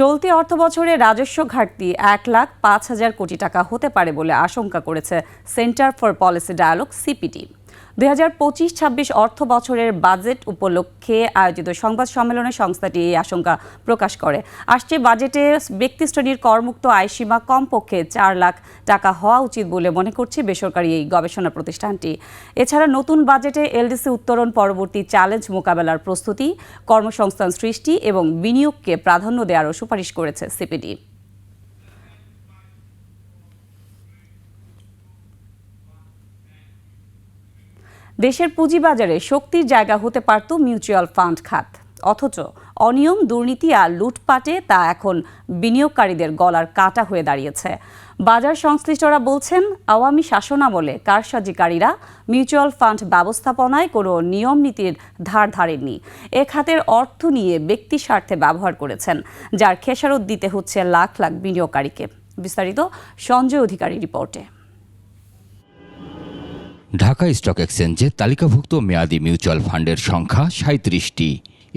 চলতি অর্থ বছরে রাজস্ব ঘাটতি এক লাখ পাঁচ হাজার কোটি টাকা হতে পারে বলে আশঙ্কা করেছে centre for policy dialogue CPD. দুই হাজার পঁচিশ ছাব্বিশ অর্থ বছরের বাজেট উপলক্ষে আয়োজিত সংবাদ সম্মেলনে সংস্থাটি এই আশঙ্কা প্রকাশ করে। আসছে বাজেটে ব্যক্তিশ্রেণীর করমুক্ত আয়সীমা কমপক্ষে চার লাখ টাকা হওয়া উচিত বলে মনে করছে বেসরকারি এই গবেষণা প্রতিষ্ঠানটি। এছাড়া নতুন বাজেটে এলডিসি উত্তরণ পরবর্তী চ্যালেঞ্জ মোকাবেলার প্রস্তুতি, কর্মসংস্থান সৃষ্টি এবং বিনিয়োগকে প্রাধান্য দেওয়ারও সুপারিশ করেছে সিপিডি। দেশের পুঁজিবাজারে শক্তির জায়গা হতে পারত মিউচুয়াল ফান্ড খাত। অথচ অনিয়ম, দুর্নীতি আর লুটপাটে তা এখন বিনিয়োগকারীদের গলার কাটা হয়ে দাঁড়িয়েছে। বাজার সংশ্লিষ্টরা বলছেন, আওয়ামী শাসনামলে কারসাজিকারীরা মিউচুয়াল ফান্ড ব্যবস্থাপনায় কোনো নিয়ম নীতির ধার ধারেননি। এ খাতের অর্থ নিয়ে ব্যক্তি স্বার্থে ব্যবহার করেছেন, যার খেসারত দিতে হচ্ছে লাখ লাখ বিনিয়োগকারীকে। বিস্তারিত সঞ্জয় অধিকারী রিপোর্টে। ঢাকা স্টক এক্সচেঞ্জে তালিকাভুক্ত মেয়াদি মিউচুয়াল ফান্ডের সংখ্যা সাঁত্রিশটি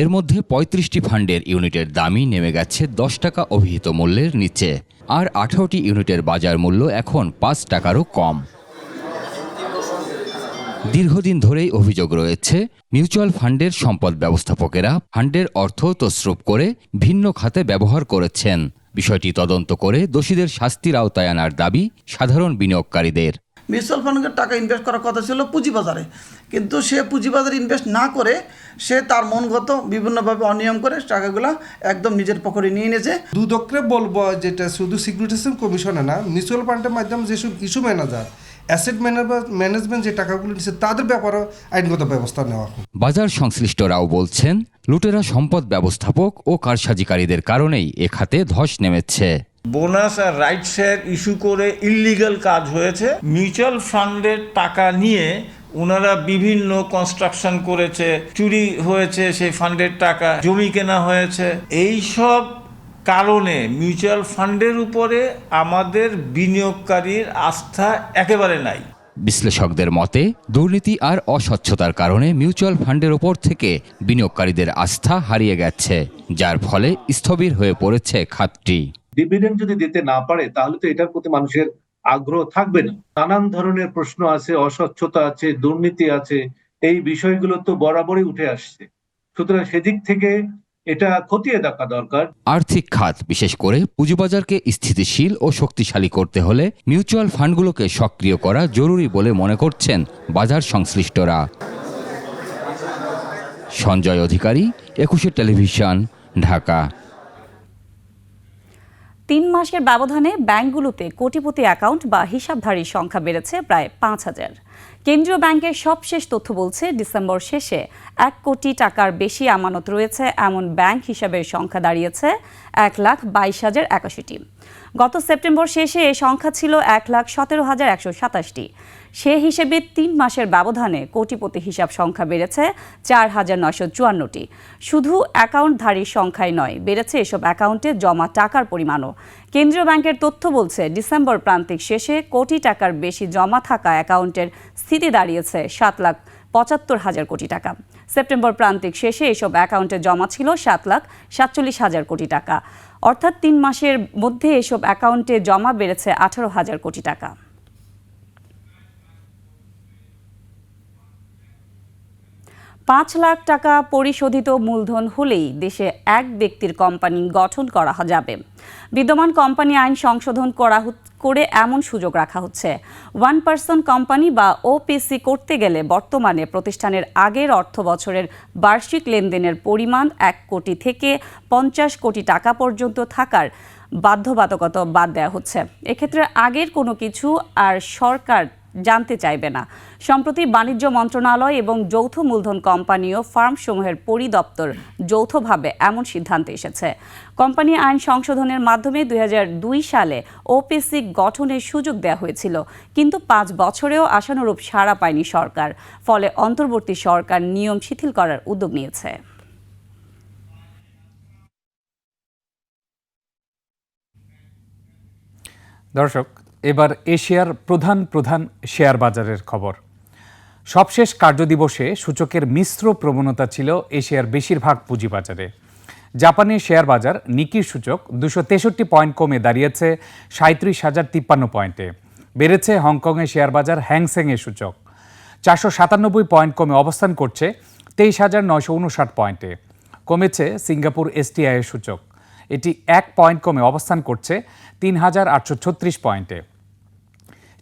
এর মধ্যে পঁয়ত্রিশটি ফান্ডের ইউনিটের দামই নেমে গেছে দশ টাকা অভিহিত মূল্যের নিচে। আর আঠারোটি ইউনিটের বাজার মূল্য এখন পাঁচ টাকারও কম। দীর্ঘদিন ধরেই অভিযোগ রয়েছে, মিউচুয়াল ফান্ডের সম্পদ ব্যবস্থাপকেরা ফান্ডের অর্থ তসরুপ করে ভিন্ন খাতে ব্যবহার করেছেন। বিষয়টি তদন্ত করে দোষীদের শাস্তির আওতায় আনার দাবি সাধারণ বিনিয়োগকারীদের। মিউচুয়াল ফান্ডের টাকা ইনভেস্ট করার কথা ছিল পুঁজিবাজারে। কিন্তু সে পুঁজিবাজারে ইনভেস্ট না করে সে তার মনগত বিভিন্নভাবে অনিয়ম করে টাকাগুলো একদম নিজের পকেটে নিয়ে নিয়েছে। দুদকরে বলব যেটা শুধু সিকিউরিটিসের কমিশনে না মিউচুয়াল ফান্ডের মাধ্যমে যেসব ইস্যু ম্যানেজার অ্যাসেট ম্যানেজমেন্ট যে টাকাগুলো নিচ্ছে তাদের ব্যাপারে আইনগত ব্যবস্থা নেওয়া হোক। বাজার সংশ্লিষ্টরাও বলছেন লুটেরা সম্পদ ব্যবস্থাপক ও কারসাজিকারীদের কারণেই এ খাতে ধস নেমেছে। বোনাস আর রাইট শেয়ার ইস্যু করে ইললিগাল কাজ হয়েছে। মিউচুয়াল ফান্ডের টাকা নিয়ে ওনারা বিভিন্ন কনস্ট্রাকশন করেছে, চুরি হয়েছে সেই ফান্ডের টাকা, জমি কেনা হয়েছে। এই সব কারণে মিউচুয়াল ফান্ডের উপরে আমাদের বিনিয়োগকারীর আস্থা একেবারে নাই। বিশ্লেষকদের মতে, দুর্নীতি আর অস্বচ্ছতার কারণে মিউচুয়াল ফান্ডের ওপর থেকে বিনিয়োগকারীদের আস্থা হারিয়ে গেছে, যার ফলে স্থবির হয়ে পড়েছে খাতটি। ডিভিডেন্ড যদি দিতে না পারে, তাহলে তো এটার প্রতি মানুষের আগ্রহ থাকবে না। নানান ধরনের প্রশ্ন আছে, অস্বচ্ছতা আছে, দুর্নীতি আছে, এই বিষয়গুলো তো বরাবরই উঠে আসছে। সুতরাং সেদিক থেকে এটা খতিয়ে দেখা দরকার। আর্থিক খাত, বিশেষ করে পুঁজিবাজারকে স্থিতিশীল ও শক্তিশালী করতে হলে মিউচুয়াল ফান্ডগুলোকে সক্রিয় করা জরুরি বলে মনে করছেন বাজার সংশ্লিষ্টরা। সঞ্জয় অধিকারী, একুশে টেলিভিশন, ঢাকা। তিন মাসের ব্যবধানে ব্যাংকগুলোতে কোটিপতি অ্যাকাউন্ট বা হিসাবধারীর সংখ্যা বেড়েছে প্রায় পাঁচ হাজার। কেন্দ্রীয় ব্যাংকের সবশেষ তথ্য বলছে, ডিসেম্বর শেষে এক কোটি টাকার বেশি আমানত রয়েছে এমন ব্যাংক হিসাবের সংখ্যা দাঁড়িয়েছে এক লাখ বাইশ হাজার একাশিটি। গত সেপ্টেম্বর শেষে এ সংখ্যা ছিল এক লাখ সতেরো হাজার একশো সাতাশটি। সে হিসেবে তিন মাসের ব্যবধানে কোটিপতি হিসাব সংখ্যা বেড়েছে চার হাজার নয়শো চুয়ান্নটি। শুধু অ্যাকাউন্টধারীর সংখ্যাই নয়, বেড়েছে এসব অ্যাকাউন্টে জমা টাকার পরিমাণও। কেন্দ্রীয় ব্যাংকের তথ্য বলছে, ডিসেম্বর প্রান্তিক শেষে কোটি টাকার বেশি জমা থাকা অ্যাকাউন্টের স্থিতি দাঁড়িয়েছে সাত লাখ পঁচাত্তর হাজার কোটি টাকা। সেপ্টেম্বর প্রান্তিক শেষে এসব অ্যাকাউন্টে জমা ছিল সাত লাখ সাতচল্লিশ হাজার কোটি টাকা। অর্থাৎ তিন মাসের মধ্যে এসব অ্যাকাউন্টে জমা বেড়েছে আঠারো হাজার কোটি টাকা। পাঁচ লাখ টাকা পরিশোধিত মূলধন হলেই দেশে এক ব্যক্তির কোম্পানি গঠন করা যাবে। বিদ্যমান কোম্পানি আইন সংশোধন করা করে এমন সুযোগ রাখা হচ্ছে। ওয়ান পার্সন কোম্পানি বা ওপিসি করতে গেলে বর্তমানে প্রতিষ্ঠানের আগের অর্থ বছরের বার্ষিক লেনদেনের পরিমাণ এক কোটি থেকে পঞ্চাশ কোটি টাকা পর্যন্ত থাকার বাধ্যবাধকতা বাদ দেওয়া হচ্ছে। এক্ষেত্রে আগের কোনো কিছু আর সরকার জানতে চাইবে না। সম্প্রতি বাণিজ্য মন্ত্রণালয় এবং যৌথ মূলধন কোম্পানি ও ফার্মসমূহের পরিদপ্তর যৌথভাবে এমন সিদ্ধান্তে এসেছে। কোম্পানি আইন সংশোধনের মাধ্যমে দুই হাজার দুই সালে ওপিসি গঠনের সুযোগ দেওয়া হয়েছিল, কিন্তু পাঁচ বছরেও আশানুরূপ সাড়া পায়নি সরকার, ফলে অন্তর্বর্তী সরকার নিয়ম শিথিল করার উদ্যোগ নিয়েছে। দর্শক এবার এশিয়ার প্রধান প্রধান শেয়ার বাজারের খবর। সবশেষ কার্যদিবসে সূচকের মিশ্র প্রবণতা ছিল এশিয়ার বেশিরভাগ পুঁজিবাজারে। জাপানের শেয়ার বাজার নিকির সূচক দুশো তেষট্টি পয়েন্ট কমে দাঁড়িয়েছে সাঁত্রিশ হাজার তিপ্পান্ন পয়েন্টে। বেড়েছে হংকংয়ের শেয়ার বাজার হ্যাংসেংয়ের সূচক। চারশো সাতানব্বই পয়েন্ট কমে অবস্থান করছে তেইশ হাজার নয়শো উনষাট পয়েন্টে। কমেছে সিঙ্গাপুর এসটিআই এর সূচক। এটি এক পয়েন্ট কমে অবস্থান করছে তিন হাজার আটশো ছত্রিশ পয়েন্টে।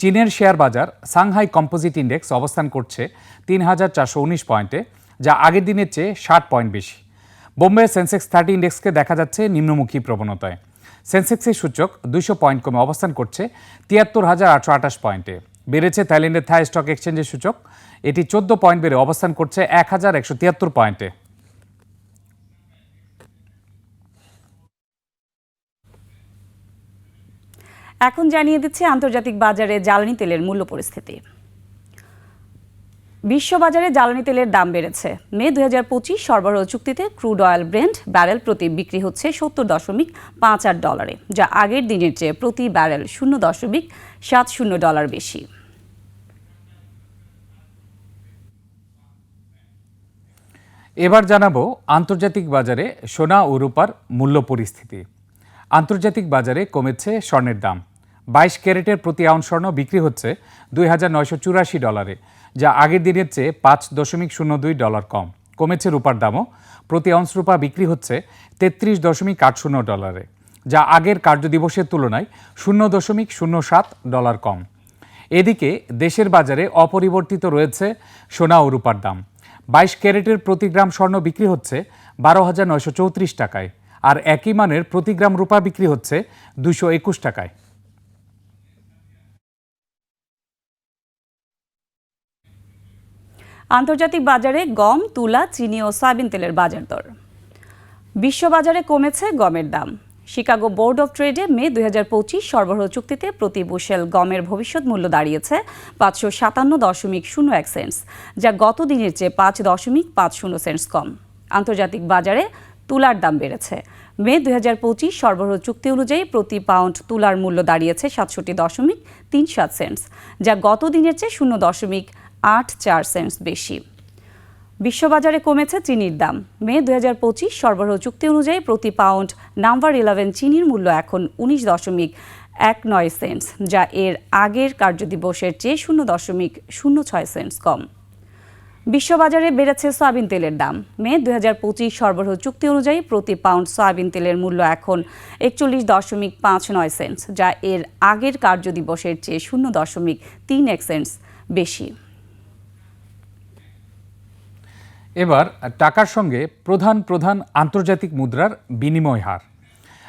চীনের শেয়ার বাজার সাংহাই কম্পোজিট ইন্ডেক্স অবস্থান করছে তিন হাজার চারশো উনিশ পয়েন্টে, যা আগের দিনের চেয়ে ষাট পয়েন্ট বেশি। বোম্বে সেন্সেক্স থার্টি ইন্ডেক্সকে দেখা যাচ্ছে নিম্নমুখী প্রবণতায়। সেন্সেক্সের সূচক দুইশো পয়েন্ট কমে অবস্থান করছে তিয়াত্তর হাজার আটশো আঠাশ পয়েন্টে। বেড়েছে থাইল্যান্ডের থাই স্টক এক্সচেঞ্জের সূচক। এটি চোদ্দ পয়েন্ট বেড়ে অবস্থান করছে এক হাজার একশো তিয়াত্তর পয়েন্টে। এখন জানিয়ে দিচ্ছে আন্তর্জাতিক বাজারে জ্বালানি তেলের মূল্য পরিস্থিতি। বিশ্ববাজারে জ্বালানি তেলের দাম বেড়েছে। মে দুই হাজার পঁচিশ সরবরাহ চুক্তিতে ক্রুড অয়েল ব্রেন্ড ব্যারেল প্রতি বিক্রি হচ্ছে সত্তর দশমিক পাঁচ আট ডলারে, যা আগের দিনের চেয়ে প্রতি ব্যারেল শূন্য দশমিক সাত শূন্য ডলার বেশি। এবার জানাব আন্তর্জাতিক বাজারে সোনা ও রূপার মূল্য পরিস্থিতি। আন্তর্জাতিক বাজারে কমেছে স্বর্ণের দাম। বাইশ ক্যারেটের প্রতি আউন্স স্বর্ণ বিক্রি হচ্ছে দুই হাজার নয়শো চুরাশি ডলারে, যা আগের দিনের চেয়ে পাঁচ দশমিক শূন্য দুই ডলার কম। কমেছে রূপার দামও। প্রতি আউন্স রূপা বিক্রি হচ্ছে তেত্রিশ দশমিক আট শূন্য ডলারে, যা আগের কার্যদিবসের তুলনায় শূন্য দশমিক শূন্য সাত ডলার কম। এদিকে দেশের বাজারে অপরিবর্তিত রয়েছে সোনা ও রূপার দাম। বাইশ ক্যারেটের প্রতি গ্রাম স্বর্ণ বিক্রি হচ্ছে বারো হাজার নয়শো চৌত্রিশ টাকায়, আর একই মানের প্রতি গ্রাম রূপা বিক্রি হচ্ছে দুশো একুশ টাকায়। আন্তর্জাতিক বাজারে গম, তুলা, চিনি ও সয়াবিন তেলের বাজার দর। বিশ্ববাজারে কমেছে গমের দাম। শিকাগো বোর্ড অফ ট্রেডে মে দুই হাজার পঁচিশ সরবরাহ চুক্তিতে প্রতি বুশেল গমের ভবিষ্যৎ মূল্য দাঁড়িয়েছে পাঁচশো সাতান্ন দশমিক শূন্য এক সেন্টস যা গত দিনের চেয়ে পাঁচ দশমিক পাঁচ শূন্য সেন্টস কম। আন্তর্জাতিক বাজারে তুলার দাম বেড়েছে। মে দুই হাজার পঁচিশ সরবরাহ চুক্তি অনুযায়ী প্রতি পাউন্ড তুলার মূল্য দাঁড়িয়েছে সাতষট্টি দশমিক তিন সাত সেন্টস যা গত দিনের চেয়ে শূন্য দশমিক আট চার সেন্টস বেশি। বিশ্ববাজারে কমেছে চিনির দাম। মে দু হাজার পঁচিশ সরবরাহ চুক্তি অনুযায়ী প্রতি পাউন্ড নাম্বার ইলেভেন চিনির মূল্য এখন উনিশ দশমিক এক নয় সেন্টস, যা এর আগের কার্যদিবসের চেয়ে শূন্য দশমিক শূন্য ছয় সেন্টস কম। বিশ্ববাজারে বেড়েছে সয়াবিন তেলের দাম। মে দু হাজার পঁচিশ সরবরাহ চুক্তি অনুযায়ী প্রতি পাউন্ড সয়াবিন তেলের মূল্য এখন একচল্লিশ দশমিক পাঁচ নয় সেন্টস, যা এর আগের কার্যদিবসের চেয়ে শূন্য দশমিক তিন এক সেন্টস বেশি। এবার টাকার সঙ্গে প্রধান প্রধান আন্তর্জাতিক মুদ্রার বিনিময় হার।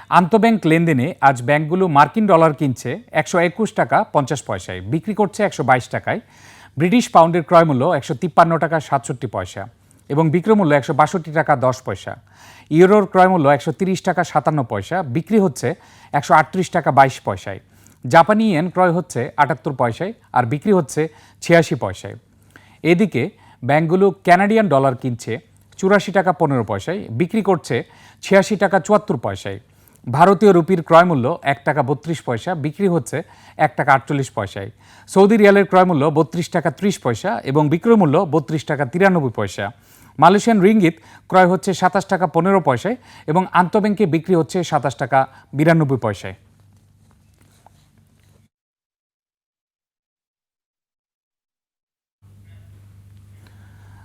আন্তঃব্যাংক লেনদেনে আজ ব্যাংকগুলো মার্কিন ডলার কিনছে একশো একুশ টাকা পঞ্চাশ পয়সায়, বিক্রি করছে একশো বাইশ টাকায়। ব্রিটিশ পাউন্ডের ক্রয় মূল্য একশো তিপ্পান্ন টাকা সাতষট্টি পয়সা এবং বিক্রয় মূল্য একশো বাষট্টি টাকা দশ পয়সা। ইউরোর ক্রয় মূল্য একশো তিরিশ টাকা সাতান্ন পয়সা, বিক্রি হচ্ছে একশো আটত্রিশ টাকা বাইশ পয়সায়। জাপানি ইয়েন ক্রয় হচ্ছে আটাত্তর পয়সায় আর বিক্রি হচ্ছে ছিয়াশি পয়সায়। এদিকে ব্যাংকগুলো ক্যানাডিয়ান ডলার কিনছে, চুরাশি টাকা পনেরো পয়সায়, বিক্রি করছে ছিয়াশি টাকা চুয়াত্তর পয়সায়। ভারতীয় রুপির ক্রয় মূল্য এক টাকা বত্রিশ পয়সা, বিক্রি হচ্ছে এক টাকা আটচল্লিশ পয়সায়। সৌদি রিয়ালের ক্রয় মূল্য বত্রিশ টাকা ত্রিশ পয়সা এবং বিক্রয় মূল্য বত্রিশ টাকা তিরানব্বই পয়সা। মালয়েশিয়ান রিঙ্গিত ক্রয় হচ্ছে সাতাশ টাকা পনেরো পয়সায় এবং আন্তঃব্যাংকে বিক্রি হচ্ছে সাতাশ টাকা বিরানব্বই পয়সায়।